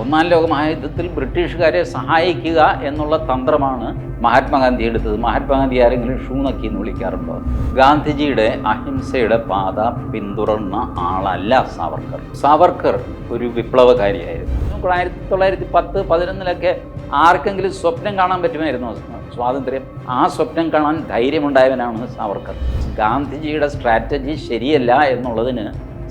ഒന്നാം ലോക മഹായുദ്ധത്തിൽ ബ്രിട്ടീഷുകാരെ സഹായിക്കുക എന്നുള്ള തന്ത്രമാണ് മഹാത്മാഗാന്ധി എടുത്തത്. മഹാത്മാഗാന്ധി ആരെങ്കിലും ഷൂണക്കി എന്ന് വിളിക്കാറുണ്ടോ? ഗാന്ധിജിയുടെ അഹിംസയുടെ പാത പിന്തുടർന്ന ആളല്ല സാവർക്കർ. സാവർക്കർ ഒരു വിപ്ലവകാരിയായിരുന്നു. നമുക്ക് ആയിരത്തി തൊള്ളായിരത്തി പത്ത് പതിനൊന്നിലൊക്കെ ആർക്കെങ്കിലും സ്വപ്നം കാണാൻ പറ്റുമായിരുന്നു? സ്വാതന്ത്ര്യം. ആ സ്വപ്നം കാണാൻ ധൈര്യമുണ്ടായവനാണ് സാവർക്കർ. ഗാന്ധിജിയുടെ സ്ട്രാറ്റജി ശരിയല്ല എന്നുള്ളതിന്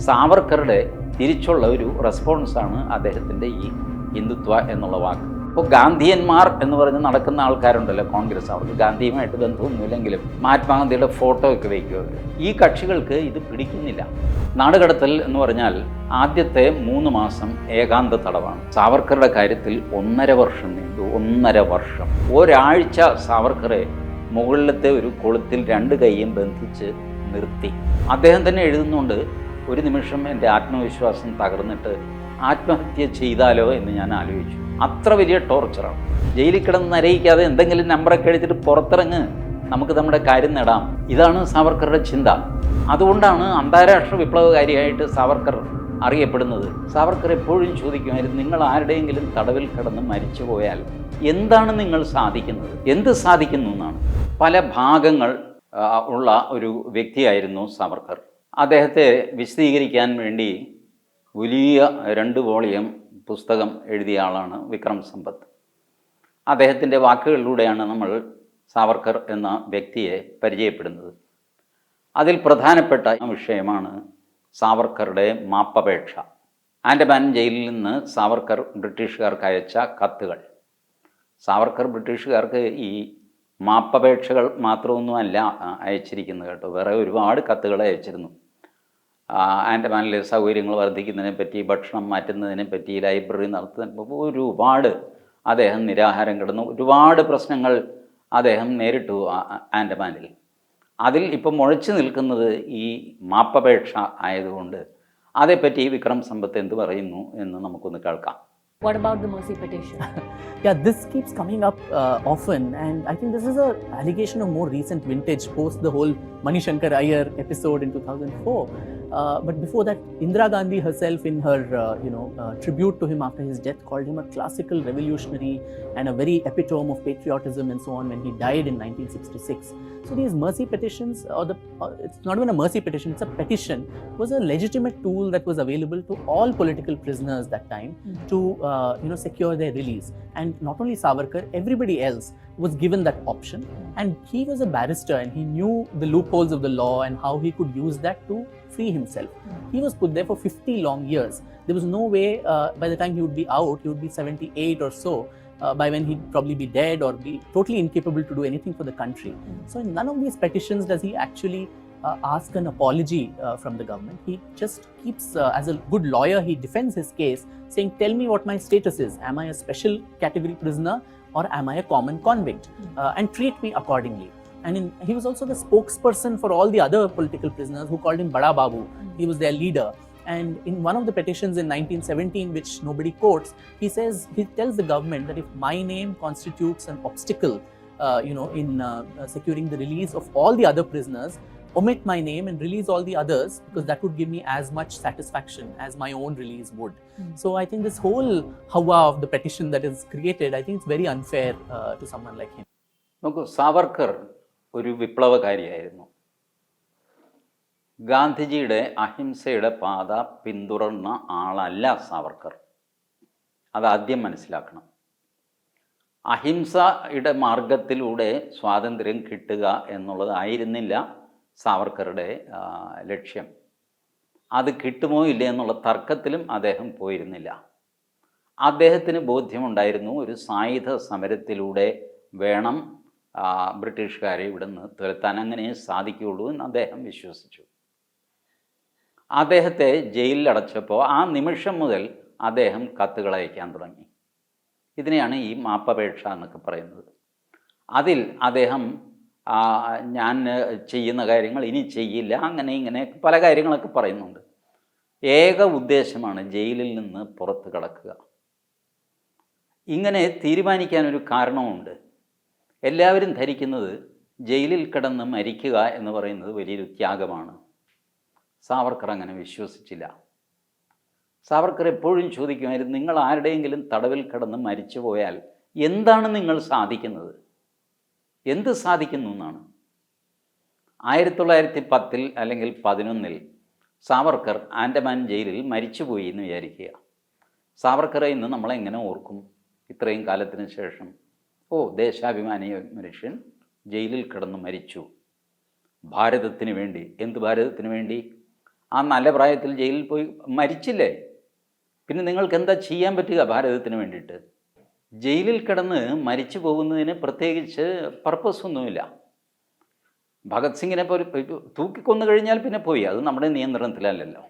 സാവർക്കറുടെ തിരിച്ചുള്ള ഒരു റെസ്പോൺസാണ് അദ്ദേഹത്തിന്റെ ഈ ഹിന്ദുത്വ എന്നുള്ള വാക്ക്. ഇപ്പോൾ ഗാന്ധിയന്മാർ എന്ന് പറഞ്ഞ് നടക്കുന്ന ആൾക്കാരുണ്ടല്ലോ കോൺഗ്രസ്. അവർക്ക് ഗാന്ധിയുമായിട്ട് ബന്ധമൊന്നുമില്ലെങ്കിലും മഹാത്മാഗാന്ധിയുടെ ഫോട്ടോ ഒക്കെ വയ്ക്കുക. ഈ കക്ഷികൾക്ക് ഇത് പിടിക്കുന്നില്ല. നാടുകടത്തൽ എന്ന് പറഞ്ഞാൽ ആദ്യത്തെ മൂന്ന് മാസം ഏകാന്ത തടവാണ്. സാവർക്കറുടെ കാര്യത്തിൽ ഒന്നര വർഷം നീണ്ടു. ഒന്നര വർഷം. ഒരാഴ്ച സാവർക്കറെ മുകളിലത്തെ ഒരു കൊളുത്തിൽ രണ്ട് കൈയും ബന്ധിച്ച് നിർത്തി. അദ്ദേഹം തന്നെ എഴുതുന്നുണ്ട് ഒരു നിമിഷം എന്റെ ആത്മവിശ്വാസം തകർന്നിട്ട് ആത്മഹത്യ ചെയ്താലോ എന്ന് ഞാൻ ആലോചിച്ചു. അത്ര വലിയ ടോർച്ചറാണ് ജയിലിൽ കിടന്ന് നരയിക്കാതെ എന്തെങ്കിലും നമ്പറൊക്കെ എഴുതിയിട്ട് പുറത്തിറങ്ങ്. നമുക്ക് നമ്മുടെ കാര്യം നേടാം. ഇതാണ് സാവർക്കറുടെ ചിന്ത. അതുകൊണ്ടാണ് അന്താരാഷ്ട്ര വിപ്ലവകാരിയായിട്ട് സാവർക്കർ അറിയപ്പെടുന്നത്. സാവർക്കർ എപ്പോഴും ചോദിക്കുമായിരുന്നു നിങ്ങൾ ആരുടെയെങ്കിലും തടവിൽ കിടന്ന് മരിച്ചു പോയാൽ എന്താണ് നിങ്ങൾ സാധിക്കുന്നത്? എന്ത് സാധിക്കുന്നു? എന്നാണ്. പല ഭാഗങ്ങൾ ഉള്ള ഒരു വ്യക്തിയായിരുന്നു സാവർക്കർ. അദ്ദേഹത്തെ വിശദീകരിക്കാൻ വേണ്ടി വലിയ രണ്ട് വോളിയം പുസ്തകം എഴുതിയ ആളാണ് വിക്രം സമ്പത്ത്. അദ്ദേഹത്തിന്റെ വാക്കുകളിലൂടെയാണ് നമ്മൾ സാവർക്കർ എന്ന വ്യക്തിയെ പരിചയപ്പെടുന്നത്. അതിൽ പ്രധാനപ്പെട്ട വിഷയമാണ് സാവർക്കറുടെ മാപ്പപേക്ഷ. ആൻഡമാൻ ജയിലിൽ നിന്ന് സാവർക്കർ ബ്രിട്ടീഷുകാർക്ക് അയച്ച കത്തുകൾ. സാവർക്കർ ബ്രിട്ടീഷുകാർക്ക് ഈ മാപ്പപേക്ഷകൾ മാത്രമൊന്നുമല്ല അയച്ചിരിക്കുന്നത് കേട്ടോ. വേറെ ഒരുപാട് കത്തുകൾ അയച്ചിരുന്നു. ആൻഡമാനിലെ സൗകര്യങ്ങൾ വർദ്ധിക്കുന്നതിനെ പറ്റി ഭക്ഷണം മാറ്റുന്നതിനെ പറ്റി ലൈബ്രറി നടത്തുന്ന ഒരുപാട് അദ്ദേഹം നിരാഹാരം കിടന്നു ഒരുപാട് പ്രശ്നങ്ങൾ അദ്ദേഹം നേരിട്ടു ആൻഡമാനിൽ അതിൽ ഇപ്പം മുഴച്ചു നിൽക്കുന്നത് ഈ മാപ്പപേക്ഷ ആയതുകൊണ്ട് അതേപ്പറ്റി വിക്രം സമ്പത്ത് എന്ത് പറയുന്നു എന്ന് നമുക്കൊന്ന് കേൾക്കാം What about the mercy petition? Yeah, this keeps coming up uh, often, and I think this is an allegation of more recent vintage post the whole Manishankar Iyer episode in 2004. Uh, but before that, Indira Gandhi herself, in her uh, you know uh, tribute to him after his death, called him a classical revolutionary and a very epitome of patriotism and so on when he died in 1966. So these mercy petitions, or the uh, it's not even a mercy petition; it's a petition, was a legitimate tool that was available to all political prisoners that time Mm. to uh, you know secure their release. And not only Savarkar, everybody else was given that option. And he was a barrister and he knew the loopholes of the law and how he could use that to free himself. He was put there for 50 long years. There was no way uh, by the time he would be out, he would be 78 or so. Uh, by when he'd probably be dead or be totally incapable to do anything for the country. So, in none of these petitions does he actually uh, ask an apology uh, from the government. He just keeps, uh, as a good lawyer, he defends his case, saying, Tell me what my status is. Am I a special category prisoner or am I a common convict? Uh, and treat me accordingly. And in, he was also the spokesperson for all the other political prisoners who called him Bada Babu. He was their leader. And in one of the petitions in 1917, which nobody quotes, he says, he tells the government that if my name constitutes an obstacle, uh, you know, in uh, uh, securing the release of all the other prisoners, omit my name and release all the others because that would give me as much satisfaction as my own release would. Mm. So I think this whole hawa of the petition that is created, I think it's very unfair uh, to someone like him. Savarkar ഒരു വിപ്ലവകാരിയായിരുന്നു. ഗാന്ധിജിയുടെ അഹിംസയുടെ പാത പിന്തുടർന്ന ആളല്ല സാവർക്കർ. അതാദ്യം മനസ്സിലാക്കണം. അഹിംസയുടെ മാർഗത്തിലൂടെ സ്വാതന്ത്ര്യം കിട്ടുക എന്നുള്ളതായിരുന്നില്ല സാവർക്കറുടെ ലക്ഷ്യം. അത് കിട്ടുമോ ഇല്ലേ എന്നുള്ള തർക്കത്തിലും അദ്ദേഹം പോയിരുന്നില്ല. അദ്ദേഹത്തിന് ബോധ്യമുണ്ടായിരുന്നു ഒരു സായുധ സമരത്തിലൂടെ വേണം ബ്രിട്ടീഷുകാരെ ഇവിടുന്ന് തുരത്താൻ അങ്ങനെ സാധിക്കുകയുള്ളൂ എന്ന് അദ്ദേഹം വിശ്വസിച്ചു. അദ്ദേഹത്തെ ജയിലിൽ അടച്ചപ്പോൾ ആ നിമിഷം മുതൽ അദ്ദേഹം കത്തുകൾ അയക്കാൻ തുടങ്ങി. ഇതിനെയാണ് ഈ മാപ്പപേക്ഷ എന്നൊക്കെ പറയുന്നത്. അതിൽ അദ്ദേഹം ഞാൻ ചെയ്യുന്ന കാര്യങ്ങൾ ഇനി ചെയ്യില്ല അങ്ങനെ ഇങ്ങനെ പല കാര്യങ്ങളൊക്കെ പറയുന്നുണ്ട്. ഏക ഉദ്ദേശമാണ് ജയിലിൽ നിന്ന് പുറത്ത് കടക്കുക. ഇങ്ങനെ തീരുമാനിക്കാനൊരു കാരണമുണ്ട് എല്ലാവരും ധരിക്കുന്നത് ജയിലിൽ കിടന്ന് മരിക്കുക എന്ന് പറയുന്നത് വലിയൊരു ത്യാഗമാണ്. സാവർക്കർ അങ്ങനെ വിശ്വസിച്ചില്ല. സാവർക്കർ എപ്പോഴും ചോദിക്കുമായിരുന്നു നിങ്ങൾ ആരുടെയെങ്കിലും തടവിൽ കിടന്ന് മരിച്ചു പോയാൽ എന്താണ് നിങ്ങൾ സാധിക്കുന്നത്? എന്ത് സാധിക്കുന്നു എന്നാണ്? ആയിരത്തി തൊള്ളായിരത്തി പത്തിൽ അല്ലെങ്കിൽ പതിനൊന്നിൽ സാവർക്കർ ആൻഡമാൻ ജയിലിൽ മരിച്ചുപോയി എന്ന് വിചാരിക്കുക. സാവർക്കറെ ഇന്ന് നമ്മളെങ്ങനെ ഓർക്കും? ഇത്രയും കാലത്തിന് ശേഷം ഓ ദേശാഭിമാനി മനുഷ്യൻ ജയിലിൽ കിടന്ന് മരിച്ചു. ഭാരതത്തിന് വേണ്ടി. എന്ത് ഭാരതത്തിന് വേണ്ടി? ആ നല്ല പ്രായത്തിൽ ജയിലിൽ പോയി മരിച്ചില്ലേ? പിന്നെ നിങ്ങൾക്ക് എന്താ ചെയ്യാൻ പറ്റുക ഭാരതത്തിന് വേണ്ടിയിട്ട്? ജയിലിൽ കിടന്ന് മരിച്ചു പോകുന്നതിന് പ്രത്യേകിച്ച് പർപ്പസ് ഒന്നുമില്ല. ഭഗത് സിംഗിനെ പോലെ തൂക്കിക്കൊന്നു കഴിഞ്ഞാൽ പിന്നെ പോയി. അത് നമ്മുടെ നിയന്ത്രണത്തിലല്ലല്ലോ.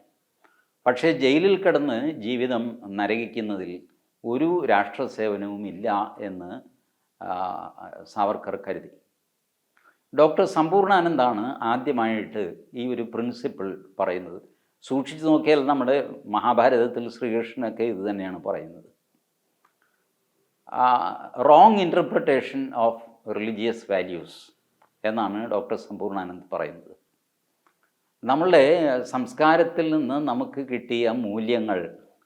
പക്ഷേ ജയിലിൽ കിടന്ന് ജീവിതം നരകിക്കുന്നതിൽ ഒരു രാഷ്ട്രസേവനവും ഇല്ല എന്ന് സാവർക്കർ കരുതി. ഡോക്ടർ സമ്പൂർണാനന്ദാണ് ആദ്യമായിട്ട് ഈ ഒരു പ്രിൻസിപ്പിൾ പറയുന്നത്. സൂക്ഷിച്ചു നോക്കിയാൽ നമ്മുടെ മഹാഭാരതത്തിൽ ശ്രീകൃഷ്ണനൊക്കെ ഇത് തന്നെയാണ് പറയുന്നത്. Wrong interpretation of religious values എന്നാണ് ഡോക്ടർ സമ്പൂർണാനന്ദ് പറയുന്നത്. നമ്മളുടെ സംസ്കാരത്തിൽ നിന്ന് നമുക്ക് കിട്ടിയ മൂല്യങ്ങൾ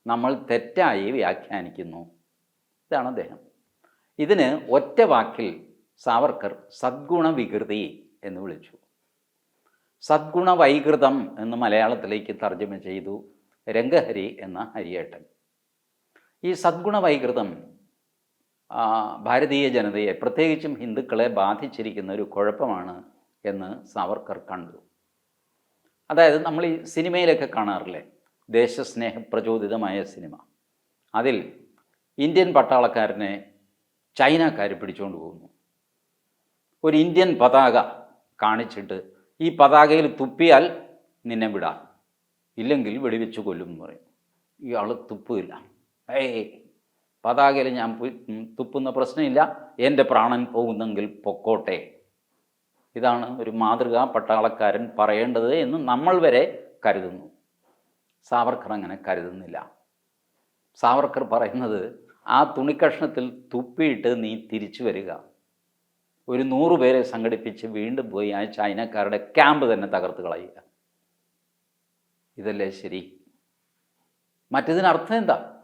നമ്മൾ തെറ്റായി വ്യാഖ്യാനിക്കുന്നു. ഇതാണ് അദ്ദേഹം. ഇതിന് ഒറ്റ വാക്കിൽ സാവർക്കർ സദ്ഗുണ വികൃതി എന്ന് വിളിച്ചു. സദ്ഗുണ വൈകൃതം എന്ന് മലയാളത്തിലേക്ക് തർജമ ചെയ്തു രംഗഹരി എന്ന ഹരിയേട്ടൻ. ഈ സദ്ഗുണ വൈകൃതം ആ, ഭാരതീയ ജനതയെ പ്രത്യേകിച്ചും ഹിന്ദുക്കളെ ബാധിച്ചിരിക്കുന്ന ഒരു കുഴപ്പമാണ് എന്ന് സാവർക്കർ കണ്ടു. അതായത് നമ്മൾ ഈ സിനിമയിലൊക്കെ കാണാറില്ലേ? ദേശസ്നേഹ പ്രചോദിതമായ സിനിമ. അതിൽ ഇന്ത്യൻ പട്ടാളക്കാരനെ ചൈനക്കാർ പിടിച്ചുകൊണ്ട് പോകുന്നു. ഒരു ഇന്ത്യൻ പതാക കാണിച്ചിട്ട് ഈ പതാകയിൽ തുപ്പിയാൽ നിന്നെ വിടാം. ഇല്ലെങ്കിൽ വെടിവെച്ച് കൊല്ലും എന്ന് പറയും. ഇയാൾ തുപ്പില്ല ഏയ് പതാകയിൽ ഞാൻ തുപ്പുന്ന പ്രശ്നമില്ല. എന്റെ പ്രാണൻ പോകുന്നെങ്കിൽ പൊക്കോട്ടെ. ഇതാണ് ഒരു മാതൃകാ പട്ടാളക്കാരൻ പറയേണ്ടത് എന്ന് നമ്മൾ വരെ കരുതുന്നു. സാവർക്കർ അങ്ങനെ കരുതുന്നില്ല. സാവർക്കർ പറയുന്നത് ആ തുണിക്കഷ്ണത്തിൽ തുപ്പിയിട്ട് നീ തിരിച്ചു വരിക. ഒരു നൂറ് പേരെ സംഘടിപ്പിച്ച് വീണ്ടും പോയി ആ ചൈനക്കാരുടെ ക്യാമ്പ് തന്നെ തകർത്ത് കളയുക. ഇതല്ലേ ശരി? മറ്റതിനർത്ഥം എന്താ?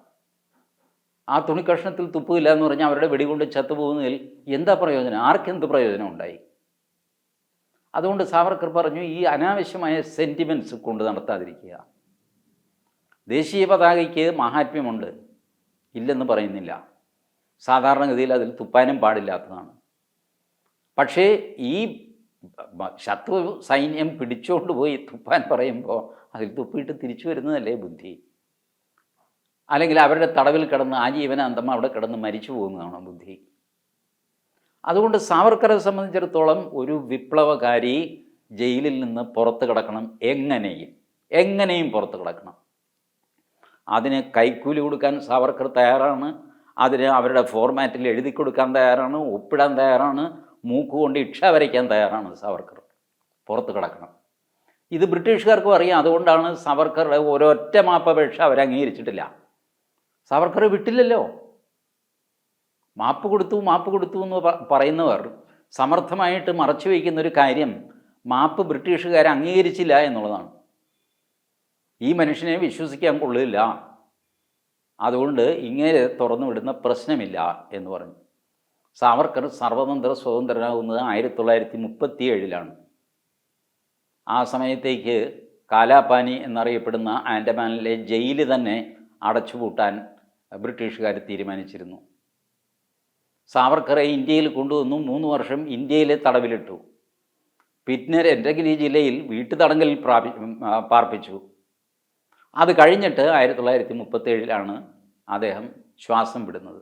ആ തുണിക്കഷ്ണത്തിൽ തുപ്പില്ല എന്ന് പറഞ്ഞാൽ അവരുടെ വെടികൊണ്ട് ചത്തുപോകുന്നതിൽ എന്താ പ്രയോജനം? ആർക്കെന്ത് പ്രയോജനം ഉണ്ടായി? അതുകൊണ്ട് സാവർക്കർ പറഞ്ഞു ഈ അനാവശ്യമായ സെന്റിമെന്റ്സ് കൊണ്ട് നടത്താതിരിക്കുക. ദേശീയ പതാകയ്ക്ക് മഹാത്മ്യമുണ്ട്. ഇല്ലെന്ന് പറയുന്നില്ല. സാധാരണഗതിയിൽ അതിൽ തുപ്പാനും പാടില്ലാത്തതാണ്. പക്ഷേ ഈ ശത്രു സൈന്യം പിടിച്ചുകൊണ്ട് പോയി തുപ്പാൻ പറയുമ്പോൾ അതിൽ തുപ്പിയിട്ട് തിരിച്ചു വരുന്നതല്ലേ ബുദ്ധി? അല്ലെങ്കിൽ അവരുടെ തടവിൽ കിടന്ന് ആ ജീവനാന്തം അവിടെ കിടന്ന് മരിച്ചു പോകുന്നതാണ് ബുദ്ധി? അതുകൊണ്ട് സാവർക്കറെ സംബന്ധിച്ചിടത്തോളം ഒരു വിപ്ലവകാരി ജയിലിൽ നിന്ന് പുറത്ത് കിടക്കണം എങ്ങനെയും. എങ്ങനെയും പുറത്ത് കിടക്കണം. അതിന് കൈക്കൂലി കൊടുക്കാൻ സാവർക്കർ തയ്യാറാണ്. അതിന് അവരുടെ ഫോർമാറ്റിൽ എഴുതി കൊടുക്കാൻ തയ്യാറാണ്. ഒപ്പിടാൻ തയ്യാറാണ്. മൂക്ക് കൊണ്ട് ഇക്ഷ വരയ്ക്കാൻ തയ്യാറാണ് സാവർക്കർ. പുറത്ത് കിടക്കണം. ഇത് ബ്രിട്ടീഷുകാർക്കും അറിയാം. അതുകൊണ്ടാണ് സാവർക്കറുടെ ഒരൊറ്റ മാപ്പപേക്ഷ അവർ അംഗീകരിച്ചിട്ടില്ല. സാവർക്കർ വിട്ടില്ലല്ലോ. മാപ്പ് കൊടുത്തു മാപ്പ് കൊടുത്തു എന്ന് പറയുന്നവർ സമർത്ഥമായിട്ട് മറച്ചു വയ്ക്കുന്ന ഒരു കാര്യം മാപ്പ് ബ്രിട്ടീഷുകാർ അംഗീകരിച്ചില്ല എന്നുള്ളതാണ്. ഈ മനുഷ്യനെ വിശ്വസിക്കാൻ കൊള്ളില്ല. അതുകൊണ്ട് ഇങ്ങനെ തുറന്നു വിടുന്ന പ്രശ്നമില്ല എന്ന് പറഞ്ഞു. സാവർക്കർ സർവതന്ത്ര സ്വതന്ത്രനാകുന്നത് ആയിരത്തി തൊള്ളായിരത്തി മുപ്പത്തി ഏഴിലാണ് ആ സമയത്തേക്ക് കാലാപാനി എന്നറിയപ്പെടുന്ന ആൻഡമാനിലെ ജയിൽ തന്നെ അടച്ചുപൂട്ടാൻ ബ്രിട്ടീഷുകാർ തീരുമാനിച്ചിരുന്നു. സാവർക്കറെ ഇന്ത്യയിൽ കൊണ്ടുവന്നു. മൂന്ന് വർഷം ഇന്ത്യയിലെ തടവിലിട്ടു. പിന്നെ രണ്ടഗിരി ജില്ലയിൽ വീട്ടുതടങ്കലിൽ പ്രാപി പാർപ്പിച്ചു. അത് കഴിഞ്ഞിട്ട് ആയിരത്തി തൊള്ളായിരത്തി മുപ്പത്തേഴിലാണ് അദ്ദേഹം ശ്വാസം വിടുന്നത്.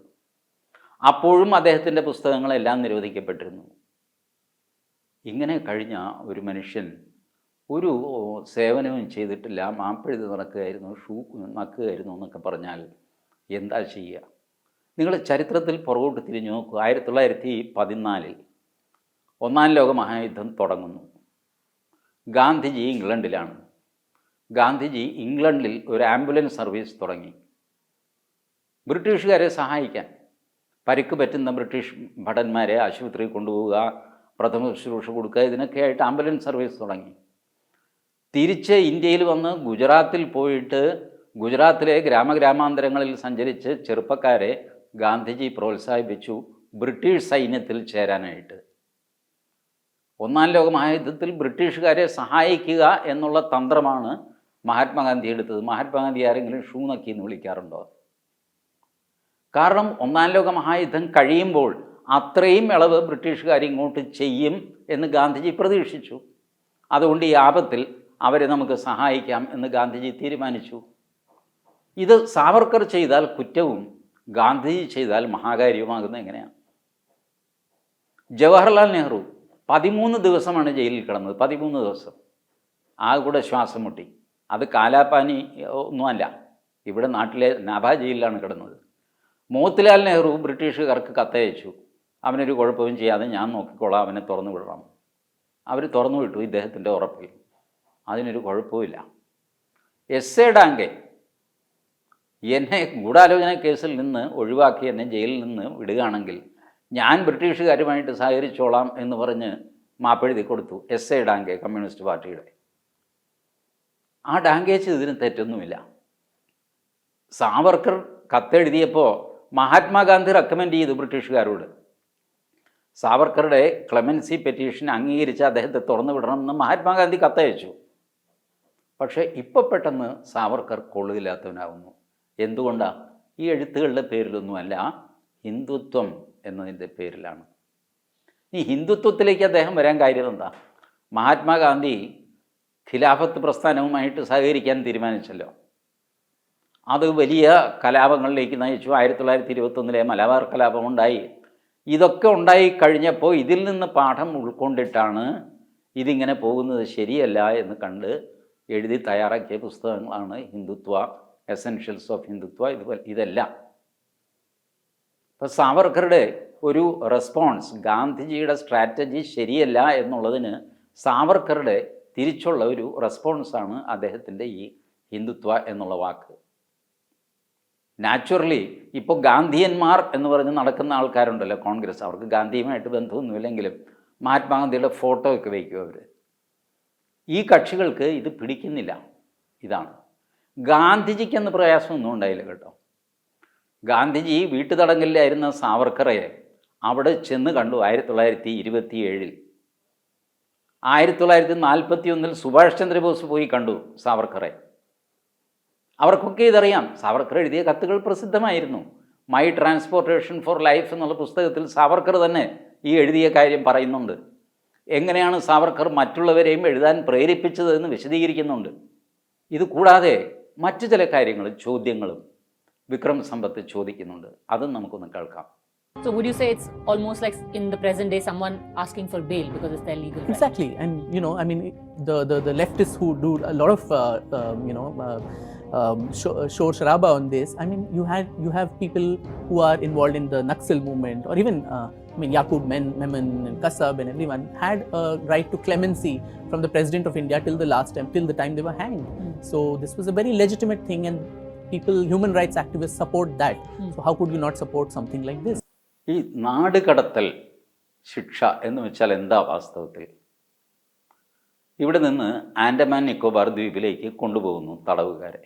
അപ്പോഴും അദ്ദേഹത്തിന്റെ പുസ്തകങ്ങളെല്ലാം നിരോധിക്കപ്പെട്ടിരുന്നു. ഇങ്ങനെ കഴിഞ്ഞ ഒരു മനുഷ്യൻ ഒരു സേവനവും ചെയ്തിട്ടില്ല മാപ്പെഴുതി നടക്കുകയായിരുന്നു ഷൂ നക്കുകയായിരുന്നു എന്നൊക്കെ പറഞ്ഞാൽ എന്താ ചെയ്യുക? നിങ്ങൾ ചരിത്രത്തിൽ പുറകോട്ട് തിരിഞ്ഞു നോക്കുക ആയിരത്തി തൊള്ളായിരത്തി പതിനാലിൽ ഒന്നാം ലോക മഹായുദ്ധം തുടങ്ങുന്നു. ഗാന്ധിജി ഇംഗ്ലണ്ടിലാണ്. ഗാന്ധിജി ഇംഗ്ലണ്ടിൽ ഒരു ആംബുലൻസ് സർവീസ് തുടങ്ങി. ബ്രിട്ടീഷുകാരെ സഹായിക്കാൻ പരിക്ക് പറ്റുന്ന ബ്രിട്ടീഷ് ഭടന്മാരെ ആശുപത്രിയിൽ കൊണ്ടുപോവുക പ്രഥമ ശുശ്രൂഷ കൊടുക്കുക ഇതിനൊക്കെ ആയിട്ട് ആംബുലൻസ് സർവീസ് തുടങ്ങി. തിരിച്ച് ഇന്ത്യയിൽ വന്ന് ഗുജറാത്തിൽ പോയിട്ട് ഗുജറാത്തിലെ ഗ്രാമഗ്രാമാന്തരങ്ങളിൽ സഞ്ചരിച്ച് ചെറുപ്പക്കാരെ ഗാന്ധിജി പ്രോത്സാഹിപ്പിച്ചു ബ്രിട്ടീഷ് സൈന്യത്തിൽ ചേരാനായിട്ട്. ഒന്നാം ലോകമഹായുദ്ധത്തിൽ ബ്രിട്ടീഷുകാരെ സഹായിക്കുക എന്നുള്ള തന്ത്രമാണ് മഹാത്മാഗാന്ധി എടുത്തത് മഹാത്മാഗാന്ധി ആരെങ്കിലും ഷൂ നക്കി എന്ന് വിളിക്കാറുണ്ടോ? കാരണം ഒന്നാം ലോക മഹായുദ്ധം കഴിയുമ്പോൾ അത്രയും ഇളവ് ബ്രിട്ടീഷുകാർ ഇങ്ങോട്ട് ചെയ്യും എന്ന് ഗാന്ധിജി പ്രതീക്ഷിച്ചു. അതുകൊണ്ട് ഈ ആപത്തിൽ അവരെ നമുക്ക് സഹായിക്കാം എന്ന് ഗാന്ധിജി തീരുമാനിച്ചു. ഇത് സാവർക്കർ ചെയ്താൽ കുറ്റവും ഗാന്ധിജി ചെയ്താൽ മഹാകാര്യവുമാകുന്നത് എങ്ങനെയാണ്? ജവഹർലാൽ നെഹ്റു പതിമൂന്ന് ദിവസമാണ് ജയിലിൽ കിടന്നത്. പതിമൂന്ന് ദിവസം. ആ കൂടെ ശ്വാസം മുട്ടി. അത് കാലാപാനി ഒന്നുമല്ല ഇവിടെ നാട്ടിലെ നാഭ ജയിലിലാണ് കിടന്നത്. മോത്തിലാൽ നെഹ്റു ബ്രിട്ടീഷുകാർക്ക് കത്തയച്ചു. അവനൊരു കുഴപ്പവും ചെയ്യാതെ ഞാൻ നോക്കിക്കോളാം അവനെ തുറന്നു വിടണം. അവർ തുറന്നു വിട്ടു ഇദ്ദേഹത്തിന്റെ ഉറപ്പിൽ. അതിനൊരു കുഴപ്പമില്ല എസ് എ ഡാങ്കെ എന്നെ ഗൂഢാലോചന കേസിൽ നിന്ന് ഒഴിവാക്കി എന്നെ ജയിലിൽ നിന്ന് വിടുകയാണെങ്കിൽ ഞാൻ ബ്രിട്ടീഷുകാരുമായിട്ട് സഹകരിച്ചോളാം എന്ന് പറഞ്ഞ് മാപ്പെഴുതി കൊടുത്തു എസ് എ ഡാങ്കെ കമ്മ്യൂണിസ്റ്റ് പാർട്ടിയുടെ. ആ ഡാങ്കേജ് ഇതിന് തെറ്റൊന്നുമില്ല. സാവർക്കർ കത്തെഴുതിയപ്പോൾ മഹാത്മാഗാന്ധി റെക്കമെൻഡ് ചെയ്തു ബ്രിട്ടീഷുകാരോട്. സാവർക്കറുടെ ക്ലെമൻസി പെറ്റീഷൻ അംഗീകരിച്ച് അദ്ദേഹത്തെ തുറന്നു വിടണമെന്ന് മഹാത്മാഗാന്ധി കത്തയച്ചു. പക്ഷേ ഇപ്പോൾ പെട്ടെന്ന് സാവർക്കർ കൊള്ളില്ലാത്തവനാകുന്നു എന്തുകൊണ്ടാണ് ഈ എഴുത്തുകളുടെ പേരിലൊന്നുമല്ല ഹിന്ദുത്വം എന്നതിന്റെ പേരിലാണ്. ഈ ഹിന്ദുത്വത്തിലേക്ക് അദ്ദേഹം വരാൻ കാര്യം എന്താ? മഹാത്മാഗാന്ധി ഖിലാഫത്ത് പ്രസ്ഥാനവുമായിട്ട് സഹകരിക്കാൻ തീരുമാനിച്ചല്ലോ. അത് വലിയ കലാപങ്ങളിലേക്ക് നയിച്ചു. ആയിരത്തി തൊള്ളായിരത്തി ഇരുപത്തൊന്നിലെ മലബാർ കലാപം ഉണ്ടായി ഇതൊക്കെ ഉണ്ടായി കഴിഞ്ഞപ്പോൾ ഇതിൽ നിന്ന് പാഠം ഉൾക്കൊണ്ടിട്ടാണ് ഇതിങ്ങനെ പോകുന്നത് ശരിയല്ല എന്ന് കണ്ട് എഴുതി തയ്യാറാക്കിയ പുസ്തകങ്ങളാണ് ഹിന്ദുത്വ എസെൻഷ്യൽസ് ഓഫ് ഹിന്ദുത്വ ഇതുപോലെ ഇതെല്ലാം. ഇപ്പോൾ സാവർക്കറുടെ ഒരു റെസ്പോൺസ് ഗാന്ധിജിയുടെ സ്ട്രാറ്റജി ശരിയല്ല എന്നുള്ളതിന് സാവർക്കറുടെ തിരിച്ചുള്ള ഒരു റെസ്പോൺസാണ് അദ്ദേഹത്തിന്റെ ഈ ഹിന്ദുത്വ എന്നുള്ള വാക്ക്. നാച്ചുറലി ഇപ്പോൾ ഗാന്ധിയന്മാർ എന്ന് പറഞ്ഞ് നടക്കുന്ന ആൾക്കാരുണ്ടല്ലോ കോൺഗ്രസ്. അവർക്ക് ഗാന്ധിയുമായിട്ട് ബന്ധമൊന്നുമില്ലെങ്കിലും മഹാത്മാഗാന്ധിയുടെ ഫോട്ടോ ഒക്കെ വയ്ക്കും അവർ ഈ കക്ഷികൾക്ക് ഇത് പിടിക്കുന്നില്ല. ഇതാണ്. ഗാന്ധിജിക്ക് ഗാന്ധിജിക്കെന്ന് പ്രയാസമൊന്നും ഉണ്ടായില്ല കേട്ടോ. ഗാന്ധിജി വീട്ടുതടങ്കലിലായിരുന്ന സാവർക്കറെ അവിടെ ചെന്ന് കണ്ടു ആയിരത്തി തൊള്ളായിരത്തി ഇരുപത്തി ഏഴിൽ ആയിരത്തി തൊള്ളായിരത്തി നാൽപ്പത്തി ഒന്നിൽ സുഭാഷ് ചന്ദ്രബോസ് പോയി കണ്ടു സാവർക്കറെ. അവർക്കൊക്കെ ഇതറിയാം. സാവർക്കർ എഴുതിയ കത്തുകൾ പ്രസിദ്ധമായിരുന്നു. മൈ ട്രാൻസ്പോർട്ടേഷൻ ഫോർ ലൈഫ് എന്നുള്ള പുസ്തകത്തിൽ സാവർക്കർ തന്നെ ഈ എഴുതിയ കാര്യം പറയുന്നുണ്ട്. എങ്ങനെയാണ് സാവർക്കർ മറ്റുള്ളവരെയും എഴുതാൻ പ്രേരിപ്പിച്ചതെന്ന് വിശദീകരിക്കുന്നുണ്ട്. ഇത് കൂടാതെ മറ്റു ചില കാര്യങ്ങളും ചോദ്യങ്ങളും വിക്രം സമ്പത്ത് ചോദിക്കുന്നുണ്ട്. അതും നമുക്കൊന്ന് കേൾക്കാം. So would you say it's almost like in the present day someone asking for bail because it's their legal right? Exactly, and you know, I mean, the the, the leftists who do a lot of uh, um, you know. Uh, um, show, show sharaba on this. I mean, you had you have people who are involved in the Naxal movement, or even uh, I mean, Yaqub Men, Memon and Kasab and everyone had a right to clemency from the president of India till the last time, till the time they were hanged. So this was a very legitimate thing, and people, human rights activists, support that. So how could you not support something like this? ഈ നാട് കടത്തൽ ശിക്ഷ എന്ന് വെച്ചാൽ എന്താ വാസ്തവത്തിൽ? ഇവിടെ നിന്ന് ആൻഡമാൻ നിക്കോബാർ ദ്വീപിലേക്ക് കൊണ്ടുപോകുന്നു തടവുകാരെ.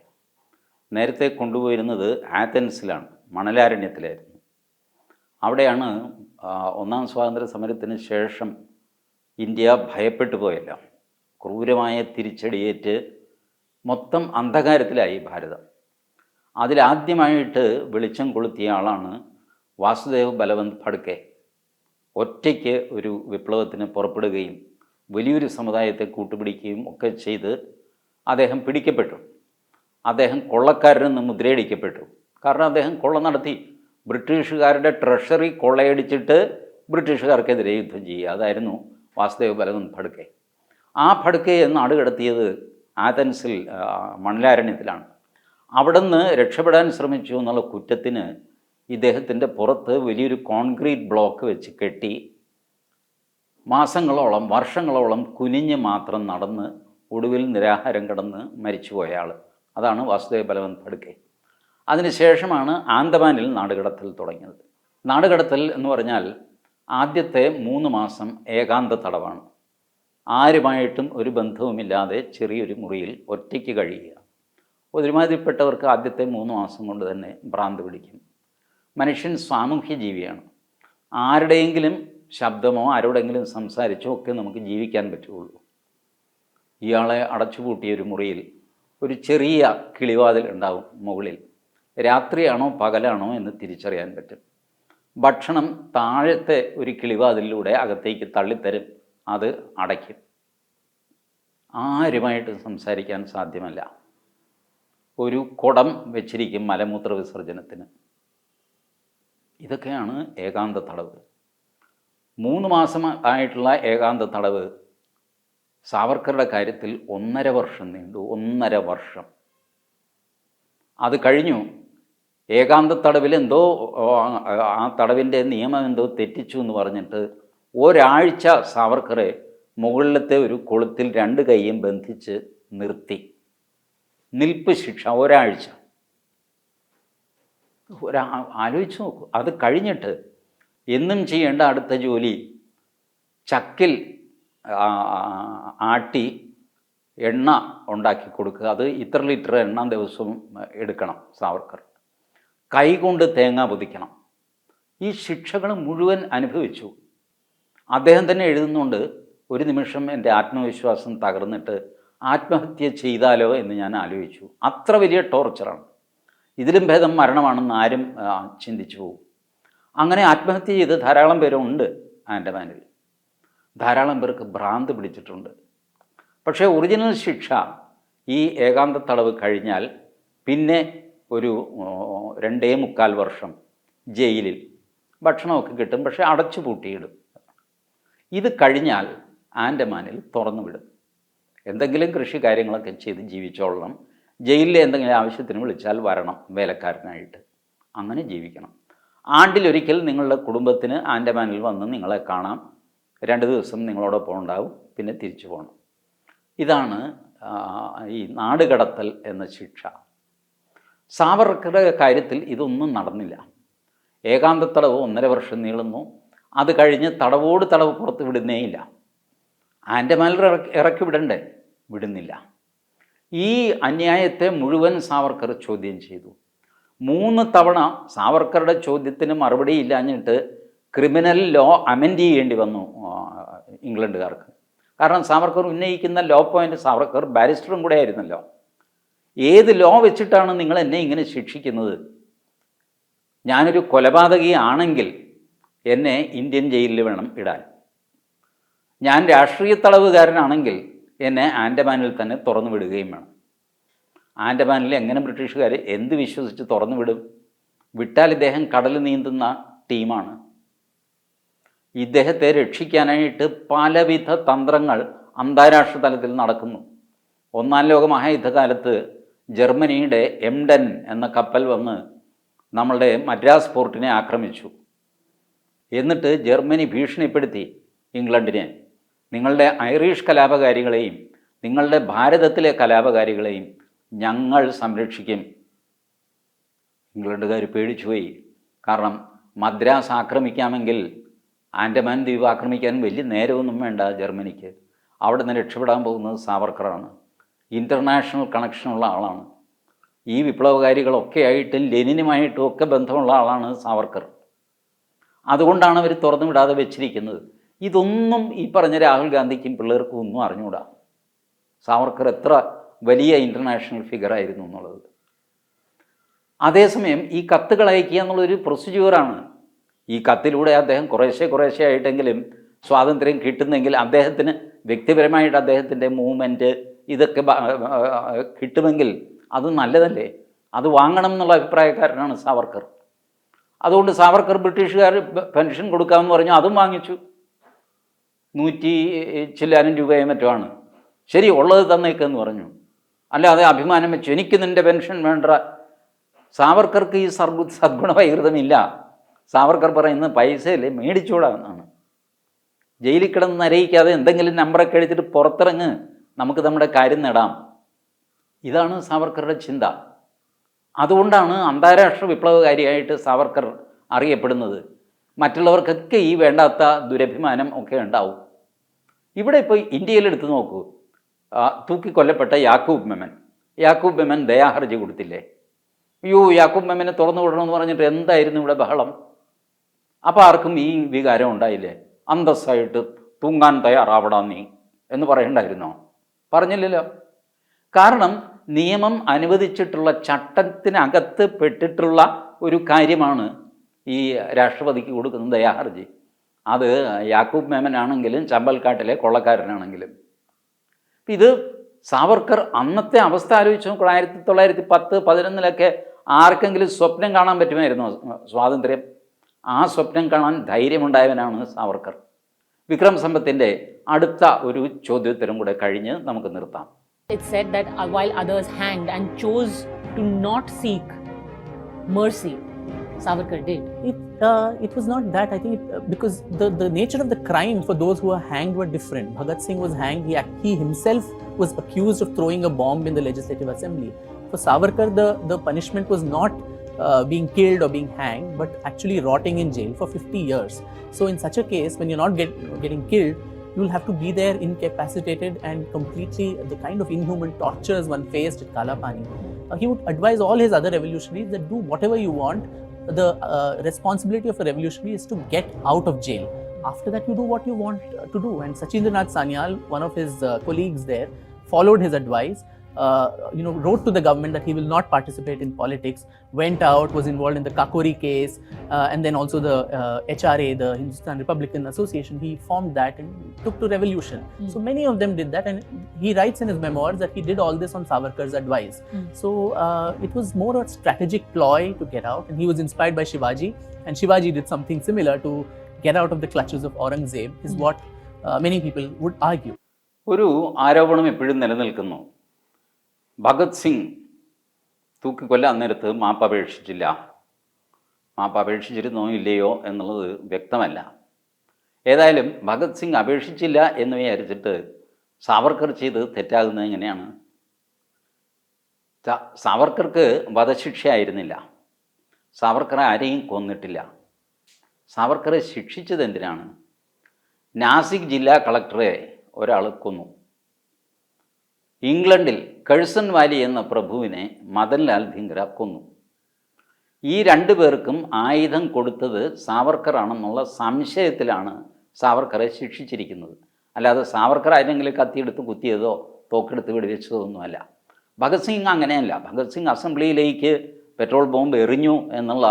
നേരത്തെ കൊണ്ടുപോയിരുന്നത് ആത്തൻസിലാണ് മണലാരണ്യത്തിലായിരുന്നു. അവിടെയാണ് ഒന്നാം സ്വാതന്ത്ര്യ സമരത്തിന് ശേഷം ഇന്ത്യ ഭയപ്പെട്ടു പോയല്ല. ക്രൂരമായ തിരിച്ചടിയേറ്റ് മൊത്തം അന്ധകാരത്തിലായി ഭാരതം. അതിലാദ്യമായിട്ട് വെളിച്ചം കൊളുത്തിയ ആളാണ് വാസുദേവ് ബലവന്ത് ഫഡ്കെ ഒറ്റയ്ക്ക് ഒരു വിപ്ലവത്തിന് പുറപ്പെടുകയും വലിയൊരു സമുദായത്തെ കൂട്ടുപിടിക്കുകയും ഒക്കെ ചെയ്ത് അദ്ദേഹം പിടിക്കപ്പെട്ടു. അദ്ദേഹം കൊള്ളക്കാരിൽ നിന്ന് മുദ്രയടിക്കപ്പെട്ടു. കാരണം അദ്ദേഹം കൊള്ള നടത്തി. ബ്രിട്ടീഷുകാരുടെ ട്രഷറി കൊള്ളയടിച്ചിട്ട് ബ്രിട്ടീഷുകാർക്കെതിരെ യുദ്ധം ചെയ്യുക. അതായിരുന്നു വാസുദേവ് ബലവന്ത് ഫഡ്കെ ആ ഫഡ്കയെ നാട് കടത്തിയത് ആതൻസിൽ മണലാരണ്യത്തിലാണ്. അവിടുന്ന് രക്ഷപ്പെടാൻ ശ്രമിച്ചു എന്നുള്ള കുറ്റത്തിന് ഇദ്ദേഹത്തിന്റെ പുറത്ത് വലിയൊരു കോൺക്രീറ്റ് ബ്ലോക്ക് വെച്ച് കെട്ടി മാസങ്ങളോളം വർഷങ്ങളോളം കുനിഞ്ഞ് മാത്രം നടന്ന് ഒടുവിൽ നിരാഹാരം കിടന്ന് മരിച്ചുപോയ ആൾ അതാണ് വാസുദേവ് ബലവന്ത് പടുക്കെ. അതിനുശേഷമാണ് ആന്തമാനിൽ നാടുകടത്തൽ തുടങ്ങിയത്. നാടുകടത്തൽ എന്ന് പറഞ്ഞാൽ ആദ്യത്തെ മൂന്ന് മാസം ഏകാന്ത തടവാണ്. ആരുമായിട്ടും ഒരു ബന്ധവുമില്ലാതെ ചെറിയൊരു മുറിയിൽ ഒറ്റയ്ക്ക് കഴിയുക. ഒരുമാതിരിപ്പെട്ടവർക്ക് ആദ്യത്തെ മൂന്ന് മാസം കൊണ്ട് തന്നെ ഭ്രാന്ത് പിടിക്കും. മനുഷ്യൻ സാമൂഹ്യ ജീവിയാണ്. ആരുടെയെങ്കിലും ശബ്ദമോ ആരോടെങ്കിലും സംസാരിച്ചോ ഒക്കെ നമുക്ക് ജീവിക്കാൻ പറ്റുകയുള്ളൂ. ഇയാളെ അടച്ചുപൂട്ടിയ ഒരു മുറിയിൽ ഒരു ചെറിയ കിളിവാതിൽ ഉണ്ടാവും മുകളിൽ. രാത്രിയാണോ പകലാണോ എന്ന് തിരിച്ചറിയാൻ പറ്റും. ഭക്ഷണം താഴത്തെ ഒരു കിളിവാതിലൂടെ അകത്തേക്ക് തള്ളിത്തരും. അത് അടയ്ക്കും. ആരുമായിട്ട് സംസാരിക്കാൻ സാധ്യമല്ല. ഒരു കുടം വെച്ചിരിക്കും മലമൂത്ര വിസർജനത്തിന് ഇതൊക്കെയാണ് ഏകാന്ത തടവ്. മൂന്ന് മാസം ആയിട്ടുള്ള ഏകാന്ത തടവ് സാവർക്കറുടെ കാര്യത്തിൽ ഒന്നര വർഷം നീണ്ടു ഒന്നര വർഷം. അത് കഴിഞ്ഞു. ഏകാന്ത തടവിൽ എന്തോ ആ തടവിന്റെ നിയമം എന്തോ തെറ്റിച്ചു എന്ന് പറഞ്ഞിട്ട് ഒരാഴ്ച സാവർക്കറെ മുകളിലത്തെ ഒരു കൊളുത്തിൽ രണ്ട് കൈയും ബന്ധിച്ച് നിർത്തി. നിൽപ്പ് ശിക്ഷ ഒരാഴ്ച. ഒരാ ആലോചിച്ച് നോക്കൂ. അത് കഴിഞ്ഞിട്ട് എന്നും ചെയ്യേണ്ട അടുത്ത ജോലി ചക്കിൽ ആട്ടി എണ്ണ ഉണ്ടാക്കി കൊടുക്കുക. അത് ഇത്ര ലിറ്റർ എണ്ണ ദിവസവും എടുക്കണം സാവർക്കർ. കൈകൊണ്ട് തേങ്ങ പൊതിക്കണം. ഈ ശിക്ഷകൾ മുഴുവൻ അനുഭവിച്ചു. അദ്ദേഹം തന്നെ എഴുതുന്നുണ്ട് ഒരു നിമിഷം എന്റെ ആത്മവിശ്വാസം തകർന്നിട്ട് ആത്മഹത്യ ചെയ്താലോ എന്ന് ഞാൻ ആലോചിച്ചു. അത്ര വലിയ ടോർച്ചറാണ് ഇതിലും ഭേദം മരണമാണെന്ന് ആരും ചിന്തിച്ചു പോകും. അങ്ങനെ ആത്മഹത്യ ചെയ്ത് ധാരാളം പേരുണ്ട് ആൻഡമാനിൽ ധാരാളം പേർക്ക് ഭ്രാന്ത് പിടിച്ചിട്ടുണ്ട്. പക്ഷേ ഒറിജിനൽ ശിക്ഷ ഈ ഏകാന്ത തടവ് കഴിഞ്ഞാൽ പിന്നെ ഒരു രണ്ടേ മുക്കാൽ വർഷം ജയിലിൽ ഭക്ഷണമൊക്കെ കിട്ടും പക്ഷേ അടച്ചു പൂട്ടിയിടും. ഇത് കഴിഞ്ഞാൽ ആൻഡമാനിൽ തുറന്നു വിടും. എന്തെങ്കിലും കൃഷി കാര്യങ്ങളൊക്കെ ചെയ്ത് ജീവിച്ചോളണം. ജയിലിലെ എന്തെങ്കിലും ആവശ്യത്തിന് വിളിച്ചാൽ വരണം വേലക്കാരനായിട്ട്. അങ്ങനെ ജീവിക്കണം. ആണ്ടിലൊരിക്കൽ നിങ്ങളുടെ കുടുംബത്തിന് ആൻഡമാനിൽ വന്ന് നിങ്ങളെ കാണാം. രണ്ട് ദിവസം നിങ്ങളോടൊപ്പം ഉണ്ടാവും. പിന്നെ തിരിച്ചു പോകണം ഇതാണ് ഈ നാടുകടത്തൽ എന്ന ശിക്ഷ. സാവർക്കറുടെ കാര്യത്തിൽ ഇതൊന്നും നടന്നില്ല. ഏകാന്ത തടവ് ഒന്നര വർഷം നീളുന്നു. അത് കഴിഞ്ഞ് തടവോട് തടവ് പുറത്ത് വിടുന്നേയില്ല. ആൻഡമാനിൽ ഇറക്കി വിടണ്ടേ വിടുന്നില്ല. ഈ അന്യായത്തെ മുഴുവൻ സാവർക്കർ ചോദ്യം ചെയ്തു. മൂന്ന് തവണ സാവർക്കറുടെ ചോദ്യത്തിന് മറുപടി ഇല്ലാഞ്ഞിട്ട് ക്രിമിനൽ ലോ അമെൻഡ് ചെയ്യേണ്ടി വന്നു ഇംഗ്ലണ്ടുകാർക്ക്. കാരണം സാവർക്കർ ഉന്നയിക്കുന്ന ലോ പോയിന്റ് സാവർക്കർ ബാരിസ്റ്ററും കൂടെ ആയിരുന്നല്ലോ. ഏത് ലോ വെച്ചിട്ടാണ് നിങ്ങൾ എന്നെ ഇങ്ങനെ ശിക്ഷിക്കുന്നത്? ഞാനൊരു കൊലപാതകി ആണെങ്കിൽ എന്നെ ഇന്ത്യൻ ജയിലിൽ വേണം ഇടാൻ. ഞാൻ രാഷ്ട്രീയ തടവുകാരനാണെങ്കിൽ എന്നെ ആൻഡമാനിൽ തന്നെ തുറന്നു വിടുകയും വേണം. ആൻഡമാനിൽ എങ്ങനെ ബ്രിട്ടീഷുകാർ എന്ത് വിശ്വസിച്ച് തുറന്നു വിടും? വിട്ടാൽ ഇദ്ദേഹം കടൽ നീന്തുന്ന ടീമാണ്. ഇദ്ദേഹത്തെ രക്ഷിക്കാനായിട്ട് പലവിധ തന്ത്രങ്ങൾ അന്താരാഷ്ട്ര തലത്തിൽ നടക്കുന്നു. ഒന്നാം ലോക മഹായുദ്ധകാലത്ത് ജർമ്മനിയുടെ എംഡൻ എന്ന കപ്പൽ വന്ന് നമ്മളുടെ മദ്രാസ് പോർട്ടിനെ ആക്രമിച്ചു. എന്നിട്ട് ജർമ്മനി ഭീഷണിപ്പെടുത്തി ഇംഗ്ലണ്ടിനെ. നിങ്ങളുടെ ഐറിഷ് കലാപകാരികളെയും നിങ്ങളുടെ ഭാരതത്തിലെ കലാപകാരികളെയും ഞങ്ങൾ സംരക്ഷിക്കും. ഇംഗ്ലണ്ടുകാർ പേടിച്ചുപോയി. കാരണം മദ്രാസ് ആക്രമിക്കാമെങ്കിൽ ആൻഡമാൻ ദ്വീപ് ആക്രമിക്കാൻ വലിയ നേരമൊന്നും വേണ്ട ജർമ്മനിക്ക്. അവിടെ നിന്ന് രക്ഷപ്പെടാൻ പോകുന്നത് സാവർക്കറാണ്. ഇന്റർനാഷണൽ കണക്ഷനുള്ള ആളാണ്. ഈ വിപ്ലവകാരികളൊക്കെ ആയിട്ടും ലെനിനുമായിട്ടും ഒക്കെ ബന്ധമുള്ള ആളാണ് സാവർക്കർ. അതുകൊണ്ടാണ് അവർ തുറന്നു വിടാതെ വെച്ചിരിക്കുന്നത്. ഇതൊന്നും ഈ പറഞ്ഞ രാഹുൽ ഗാന്ധിക്കും പിള്ളേർക്കും ഒന്നും അറിഞ്ഞുകൂടാ സാവർക്കർ എത്ര വലിയ ഇന്റർനാഷണൽ ഫിഗറായിരുന്നു എന്നുള്ളത്. അതേസമയം ഈ കത്തുകൾ അയക്കുക എന്നുള്ളൊരു പ്രൊസീജിയറാണ് ഈ കത്തിലൂടെ അദ്ദേഹം കുറേശ്ശെ കുറേശ്ശെ ആയിട്ടെങ്കിലും സ്വാതന്ത്ര്യം കിട്ടുന്നെങ്കിൽ അദ്ദേഹത്തിന് വ്യക്തിപരമായിട്ട് അദ്ദേഹത്തിന്റെ മൂവ്മെന്റ് ഇതൊക്കെ കിട്ടുമെങ്കിൽ അത് നല്ലതല്ലേ? അത് വാങ്ങണം എന്നുള്ള അഭിപ്രായക്കാരനാണ് സാവർക്കർ. അതുകൊണ്ട് സാവർക്കർ ബ്രിട്ടീഷുകാർ പെൻഷൻ കൊടുക്കാമെന്ന് പറഞ്ഞു അതും വാങ്ങിച്ചു. നൂറ്റി ചില്ലാനും രൂപയെ മറ്റോ ആണ്. ശരി ഉള്ളത് തന്നേക്കെന്ന് പറഞ്ഞു. അല്ലാതെ അഭിമാനം വെച്ചു. എനിക്ക് നിന്റെ പെൻഷൻ വേണ്ട. സാവർക്കർക്ക് ഈ സർഗു സദ്ഗുണവൈകൃതമില്ല സാവർക്കർ പറയുന്നത് പൈസയല്ലേ മേടിച്ചൂടാ എന്നാണ്. ജയിലിൽ കിടന്ന് നരയിക്കാതെ എന്തെങ്കിലും നമ്പറൊക്കെ എഴുതിയിട്ട് പുറത്തിറങ്ങ്. നമുക്ക് നമ്മുടെ കാര്യം നേടാം. ഇതാണ് സാവർക്കറുടെ ചിന്ത. അതുകൊണ്ടാണ് അന്താരാഷ്ട്ര വിപ്ലവകാരിയായിട്ട് സാവർക്കർ അറിയപ്പെടുന്നത്. മറ്റുള്ളവർക്കൊക്കെ ഈ വേണ്ടാത്ത ദുരഭിമാനം ഒക്കെ ഉണ്ടാവും. ഇവിടെ ഇപ്പോൾ ഇന്ത്യയിൽ എടുത്തു നോക്കൂ. തൂക്കി കൊല്ലപ്പെട്ട യാക്കൂബ് മെമൻ. യാക്കൂബ് മെമൻ ദയാഹർജി കൊടുത്തില്ലേ? അയ്യോ യാക്കൂബ് മെമനെ തുറന്നു വിടണമെന്ന് പറഞ്ഞിട്ട് എന്തായിരുന്നു ഇവിടെ ബഹളം? അപ്പോൾ ആർക്കും ഈ വികാരം ഉണ്ടായില്ലേ? അന്തസ്സായിട്ട് തൂങ്ങാൻ തയ്യാറാവടാ നീ എന്ന് പറയണ്ടായിരുന്നോ? പറഞ്ഞില്ലല്ലോ. കാരണം നിയമം അനുവദിച്ചിട്ടുള്ള ചട്ടത്തിനകത്ത് പെട്ടിട്ടുള്ള ഒരു കാര്യമാണ് ഈ രാഷ്ട്രപതിക്ക് കൊടുക്കുന്ന ദയാഹർജി. അത് യാക്കൂബ് മേമനാണെങ്കിലും ചമ്പൽക്കാട്ടിലെ കൊള്ളക്കാരനാണെങ്കിലും. ഇത് സാവർക്കർ അന്നത്തെ അവസ്ഥ ആലോചിച്ച് നോക്കുക ആയിരത്തി തൊള്ളായിരത്തി പത്ത് പതിനൊന്നിലൊക്കെ ആർക്കെങ്കിലും സ്വപ്നം കാണാൻ പറ്റുമായിരുന്നോ സ്വാതന്ത്ര്യം? ആ സ്വപ്നം കാണാൻ ധൈര്യമുണ്ടായവനാണ് സാവർക്കർ. വിക്രം സമ്പത്തിന്റെ അടുത്ത ഒരു ചോദ്യോത്തരം കൂടെ കഴിഞ്ഞ് നമുക്ക് നിർത്താം. It said that while others hanged and chose to not seek mercy, Savarkar did. It, uh, it was not that. I think it, uh, because the, the nature of the crime for those who were hanged were different. Bhagat Singh was hanged. He, he himself was accused of throwing a bomb in the Legislative Assembly. For Savarkar, the, the punishment was not uh, being killed or being hanged, but actually rotting in jail for 50 years. So, in such a case, when you're not get, getting killed, you'll have to be there incapacitated and completely the kind of inhuman tortures one faced at Kalapani. Uh, he would advise all his other revolutionaries that do whatever you want. The uh, responsibility of a revolutionary is to get out of jail. After that, you do what you want to do. And Sachindranath Sanyal, one of his uh, colleagues there, followed his advice. Uh, you know, wrote to the government that he will not participate in politics. Went out, was involved in the Kakori case, uh, and then also the uh, HRA, the Hindustan Republican Association. He formed that and took to revolution. Mm. So many of them did that, and he writes in his memoirs that he did all this on Savarkar's advice. Mm. So uh, it was more a strategic ploy to get out, and he was inspired by Shivaji, and Shivaji did something similar to get out of the clutches of Aurangzeb. Is Mm. what uh, many people would argue. ഒരു ആരോപണം എപ്പോഴും നിലനിൽക്കുന്നു ഭഗത് സിംഗ് തൂക്കിക്കൊല്ല നേരത്ത് മാപ്പ് അപേക്ഷിച്ചില്ല. മാപ്പ് അപേക്ഷിച്ചിരുന്നോ ഇല്ലയോ എന്നുള്ളത് വ്യക്തമല്ല. ഏതായാലും ഭഗത് സിംഗ് അപേക്ഷിച്ചില്ല എന്ന് വിചാരിച്ചിട്ട് സാവർക്കർ ചെയ്ത് തെറ്റാകുന്നത് എങ്ങനെയാണ്? സാവർക്കർക്ക് വധശിക്ഷയായിരുന്നില്ല. സാവർക്കർ ആരെയും കൊന്നിട്ടില്ല. സാവർക്കറെ ശിക്ഷിച്ചത് എന്തിനാണ്? നാസിക് ജില്ലാ കളക്ടറെ ഒരാൾ കൊന്നു. ഇംഗ്ലണ്ടിൽ കഴ്സൺ വാലി എന്ന പ്രഭുവിനെ മദൻലാൽ ധിങ്കര കൊന്നു. ഈ രണ്ടു പേർക്കും ആയുധം കൊടുത്തത് സാവർക്കറാണെന്നുള്ള സംശയത്തിലാണ് സാവർക്കറെ ശിക്ഷിച്ചിരിക്കുന്നത്. അല്ലാതെ സാവർക്കർ ആരെങ്കിലും കത്തിയെടുത്ത് കുത്തിയതോ തോക്കെടുത്ത് വെടിവെച്ചതോ ഒന്നുമല്ല ഭഗത് സിംഗ് അങ്ങനെയല്ല. ഭഗത് സിംഗ് അസംബ്ലിയിലേക്ക് പെട്രോൾ ബോംബ് എറിഞ്ഞു എന്നുള്ള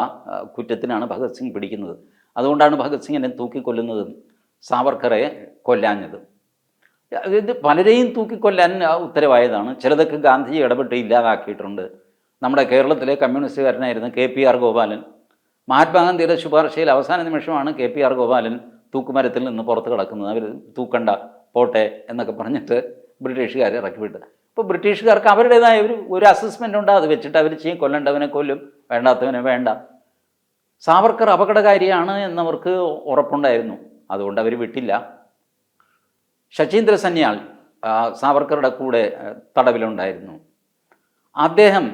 കുറ്റത്തിനാണ് ഭഗത് സിംഗ് പിടിക്കുന്നത്. അതുകൊണ്ടാണ് ഭഗത് സിംഗിനെ തൂക്കിക്കൊല്ലുന്നതും സാവർക്കറെ കൊല്ലാഞ്ഞത്. ഇത് പലരെയും തൂക്കിക്കൊല്ലാൻ ഉത്തരവായതാണ്. ചിലതൊക്കെ ഗാന്ധിജി ഇടപെട്ട് ഇല്ലാതാക്കിയിട്ടുണ്ട്. നമ്മുടെ കേരളത്തിലെ കമ്മ്യൂണിസ്റ്റുകാരനായിരുന്ന കെ പി ആർ ഗോപാലൻ മഹാത്മാഗാന്ധിയുടെ ശുപാർശയിൽ അവസാന നിമിഷമാണ് കെ പി ആർ ഗോപാലൻ തൂക്കുമരത്തിൽ നിന്ന് പുറത്ത് കിടക്കുന്നത്. അവർ തൂക്കണ്ട പോട്ടെ എന്നൊക്കെ പറഞ്ഞിട്ട് ബ്രിട്ടീഷുകാരെ ഇറക്കി വിട്ടത്. അപ്പോൾ ബ്രിട്ടീഷുകാർക്ക് അവരുടേതായ ഒരു ഒരു അസസ്മെന്റ് ഉണ്ട്. അത് വെച്ചിട്ട് അവർ ചെയ്യും. കൊല്ലേണ്ടവനെ കൊല്ലും വേണ്ടാത്തവനെ വേണ്ട. സാവർക്കർ അപകടകാരിയാണ് എന്നവർക്ക് ഉറപ്പുണ്ടായിരുന്നു. അതുകൊണ്ട് അവർ വിട്ടില്ല. ശചീന്ദ്ര സന്യാൾ സാവർക്കറുടെ കൂടെ തടവിലുണ്ടായിരുന്നു. അദ്ദേഹം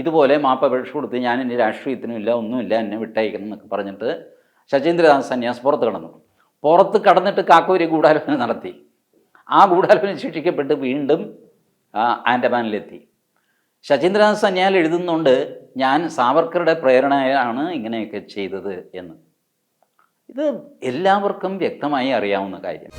ഇതുപോലെ മാപ്പപേക്ഷ കൊടുത്ത് ഞാൻ ഇനി രാഷ്ട്രീയത്തിനുമില്ല ഒന്നുമില്ല എന്നെ വിട്ടയക്കണം എന്നൊക്കെ പറഞ്ഞിട്ട് ശചീന്ദ്രനാഥ് സന്യാസ് പുറത്ത് കടന്നു. പുറത്ത് കടന്നിട്ട് കാക്കോരി ഗൂഢാലോചന നടത്തി. ആ ഗൂഢാലോചന ശിക്ഷിക്കപ്പെട്ട് വീണ്ടും ആൻഡമാനിലെത്തി. ശചീന്ദ്രനാഥ് സന്യാൽ എഴുതുന്നുണ്ട് ഞാൻ സാവർക്കറുടെ പ്രേരണയാണ് ഇങ്ങനെയൊക്കെ ചെയ്തത് എന്ന്. ഇത് എല്ലാവർക്കും വ്യക്തമായി അറിയാവുന്ന കാര്യം.